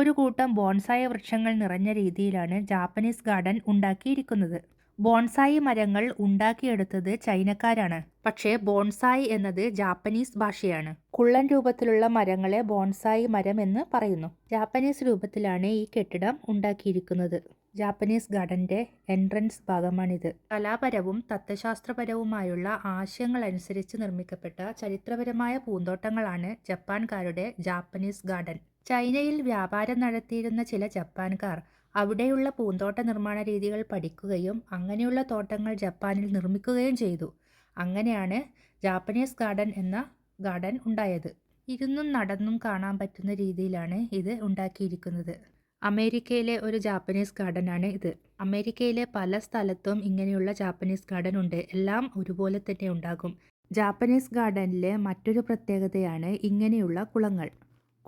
ഒരു കൂട്ടം ബോൺസായ വൃക്ഷങ്ങൾ നിറഞ്ഞ രീതിയിലാണ് ജാപ്പനീസ് ഗാർഡൻ ഉണ്ടാക്കിയിരിക്കുന്നത്. ബോൺസായി മരങ്ങൾ ഉണ്ടാക്കിയെടുത്തത് ചൈനക്കാരാണ്. പക്ഷേ ബോൺസായി എന്നത് ജാപ്പനീസ് ഭാഷയാണ്. കുള്ളൻ രൂപത്തിലുള്ള മരങ്ങളെ ബോൺസായി മരം എന്ന് പറയുന്നു. ജാപ്പനീസ് രൂപത്തിലാണ് ഈ കെട്ടിടം ഉണ്ടാക്കിയിരിക്കുന്നത്. ജാപ്പനീസ് ഗാർഡന്റെ എൻട്രൻസ് ഭാഗമാണിത്. കലാപരവും തത്വശാസ്ത്രപരവുമായുള്ള ആശയങ്ങൾ അനുസരിച്ച് നിർമ്മിക്കപ്പെട്ട ചരിത്രപരമായ പൂന്തോട്ടങ്ങളാണ് ജപ്പാൻകാരുടെ ജാപ്പനീസ് ഗാർഡൻ. ചൈനയിൽ വ്യാപാരം നടത്തിയിരുന്ന ചില ജപ്പാൻകാർ അവിടെയുള്ള പൂന്തോട്ട നിർമ്മാണ രീതികൾ പഠിക്കുകയും അങ്ങനെയുള്ള തോട്ടങ്ങൾ ജപ്പാനിൽ നിർമ്മിക്കുകയും ചെയ്തു. അങ്ങനെയാണ് ജാപ്പനീസ് ഗാർഡൻ എന്ന ഗാർഡൻ ഉണ്ടായത്. ഇരുന്നും നടന്നും കാണാൻ പറ്റുന്ന രീതിയിലാണ് ഇത് ഉണ്ടാക്കിയിരിക്കുന്നത്. അമേരിക്കയിലെ ഒരു ജാപ്പനീസ് ഗാർഡനാണ് ഇത്. അമേരിക്കയിലെ പല സ്ഥലത്തും ഇങ്ങനെയുള്ള ജാപ്പനീസ് ഗാർഡൻ ഉണ്ട്. എല്ലാം ഒരുപോലെ തന്നെ ഉണ്ടാകും. ജാപ്പനീസ് ഗാർഡനിലെ മറ്റൊരു പ്രത്യേകതയാണ് ഇങ്ങനെയുള്ള കുളങ്ങൾ.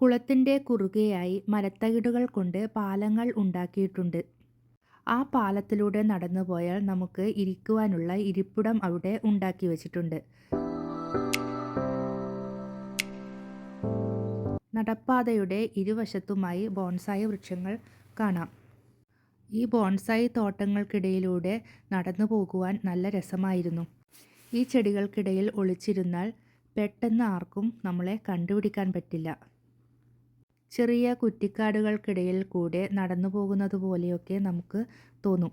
കുളത്തിന്റെ കുറുകെയായി മരത്തകിടുകൾ കൊണ്ട് പാലങ്ങൾ ഉണ്ടാക്കിയിട്ടുണ്ട്. ആ പാലത്തിലൂടെ നടന്നു പോയാൽ നമുക്ക് ഇരിക്കുവാനുള്ള ഇരിപ്പിടം അവിടെ ഉണ്ടാക്കി വച്ചിട്ടുണ്ട്. നടപ്പാതയുടെ ഇരുവശത്തുമായി ബോൺസായി വൃക്ഷങ്ങൾ കാണാം. ഈ ബോൺസായി തോട്ടങ്ങൾക്കിടയിലൂടെ നടന്നു പോകുവാൻ നല്ല രസമായിരുന്നു. ഈ ചെടികൾക്കിടയിൽ ഒളിച്ചിരുന്നാൽ പെട്ടെന്ന് ആർക്കും നമ്മളെ കണ്ടുപിടിക്കാൻ പറ്റില്ല. ചെറിയ കുറ്റിക്കാടുകൾക്കിടയിൽ കൂടെ നടന്നു പോകുന്നത് പോലെയൊക്കെ നമുക്ക് തോന്നും.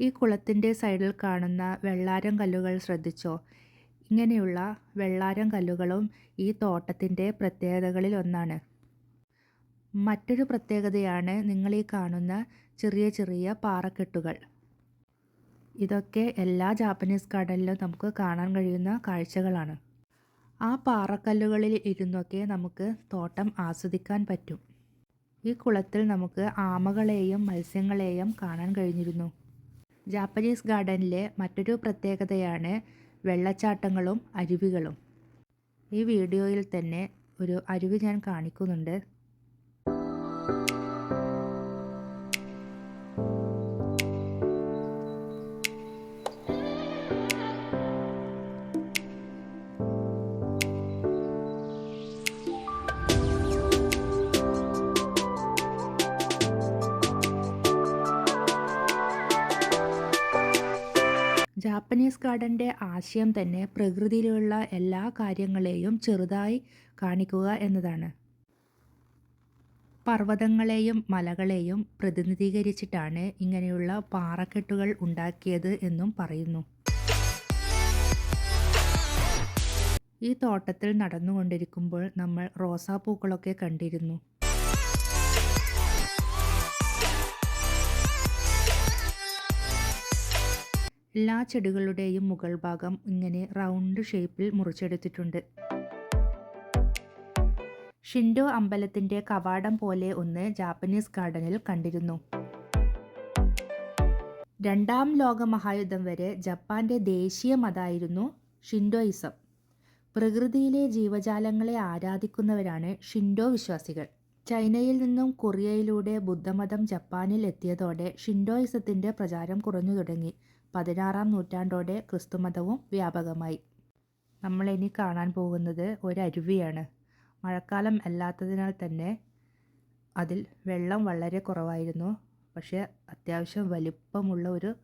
ഈ കുളത്തിന്റെ സൈഡിൽ കാണുന്ന വെള്ളാരം കല്ലുകൾ ശ്രദ്ധിച്ചോ? ഇങ്ങനെയുള്ള വെള്ളാരം കല്ലുകളും ഈ തോട്ടത്തിന്റെ പ്രത്യേകതകളിൽ ഒന്നാണ്. മറ്റൊരു പ്രത്യേകതയാണ് നിങ്ങൾ ഈ കാണുന്ന ചെറിയ ചെറിയ പാറക്കെട്ടുകൾ. ഇതൊക്കെ എല്ലാ ജാപ്പനീസ് ഗാർഡനിലും നമുക്ക് കാണാൻ കഴിയുന്ന കാഴ്ചകളാണ്. ആ പാറക്കല്ലുകളിൽ ഇരുന്നൊക്കെ നമുക്ക് തോട്ടം ആസ്വദിക്കാൻ പറ്റും. ഈ കുളത്തിൽ നമുക്ക് ആമകളെയും മത്സ്യങ്ങളെയും കാണാൻ കഴിഞ്ഞിരുന്നു. ജാപ്പനീസ് ഗാർഡനിലെ മറ്റൊരു പ്രത്യേകതയാണ് വെള്ളച്ചാട്ടങ്ങളും അരുവികളും. ഈ വീഡിയോയിൽ തന്നെ ഒരു അരുവി ഞാൻ കാണിക്കുന്നുണ്ട്. ജാപ്പനീസ് ഗാർഡന്റെ ആശയം തന്നെ പ്രകൃതിയിലുള്ള എല്ലാ കാര്യങ്ങളെയും ചെറുതായി കാണിക്കുക എന്നതാണ്. പർവതങ്ങളെയും മലകളെയും പ്രതിനിധീകരിച്ചിട്ടാണ് ഇങ്ങനെയുള്ള പാറക്കെട്ടുകൾ ഉണ്ടാക്കിയത് എന്നും പറയുന്നു. ഈ തോട്ടത്തിൽ നടന്നുകൊണ്ടിരിക്കുമ്പോൾ നമ്മൾ റോസാപ്പൂക്കളൊക്കെ കണ്ടിരുന്നു. എല്ലാ ചെടികളുടെയും മുകൾ ഭാഗം ഇങ്ങനെ റൗണ്ട് ഷേപ്പിൽ മുറിച്ചെടുത്തിട്ടുണ്ട്. ഷിൻഡോ അമ്പലത്തിന്റെ കവാടം പോലെ ഒന്ന് ജാപ്പനീസ് ഗാർഡനിൽ കണ്ടിരുന്നു. രണ്ടാം ലോക മഹായുദ്ധം വരെ ജപ്പാന്റെ ദേശീയ മതമായിരുന്നു ഷിൻഡോയിസം. പ്രകൃതിയിലെ ജീവജാലങ്ങളെ ആരാധിക്കുന്നവരാണ് ഷിൻഡോ വിശ്വാസികൾ. ചൈനയിൽ നിന്നും കൊറിയയിലൂടെ ബുദ്ധമതം ജപ്പാനിൽ എത്തിയതോടെ ഷിൻഡോയിസത്തിന്റെ പ്രചാരം കുറഞ്ഞു തുടങ്ങി. പതിനാറാം നൂറ്റാണ്ടോടെ ക്രിസ്തുമതവും വ്യാപകമായി. നമ്മളിനി കാണാൻ പോകുന്നത് ഒരു അരുവിയാണ് മഴക്കാലം അല്ലാത്തതിനാൽ തന്നെ അതിൽ വെള്ളം വളരെ കുറവായിരുന്നു. പക്ഷേ അത്യാവശ്യം വലിപ്പമുള്ള ഒരു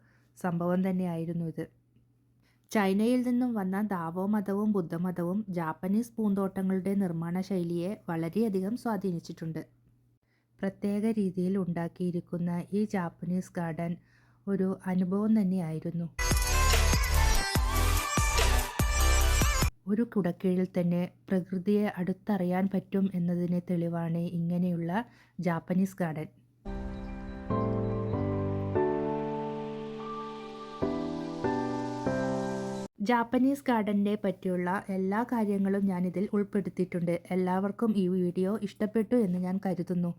സംഭവം തന്നെയായിരുന്നു ഇത്. ചൈനയിൽ നിന്നും വന്ന ദാവോ മതവും ബുദ്ധമതവും ജാപ്പനീസ് പൂന്തോട്ടങ്ങളുടെ നിർമ്മാണ ശൈലിയെ വളരെയധികം സ്വാധീനിച്ചിട്ടുണ്ട്. പ്രത്യേക രീതിയിൽ ഉണ്ടാക്കിയിരിക്കുന്ന ഈ ജാപ്പനീസ് ഗാർഡൻ ഒരു അനുഭവം തന്നെയായിരുന്നു. ഒരു കുടക്കീഴിൽ തന്നെ പ്രകൃതിയെ അടുത്തറിയാൻ പറ്റും എന്നതിന് തെളിവാണ് ഇങ്ങനെയുള്ള ജാപ്പനീസ് ഗാർഡൻ. ജാപ്പനീസ് ഗാർഡനെ പറ്റിയുള്ള എല്ലാ കാര്യങ്ങളും ഞാനിതിൽ ഉൾപ്പെടുത്തിയിട്ടുണ്ട്. എല്ലാവർക്കും ഈ വീഡിയോ ഇഷ്ടപ്പെട്ടു എന്ന് ഞാൻ കരുതുന്നു.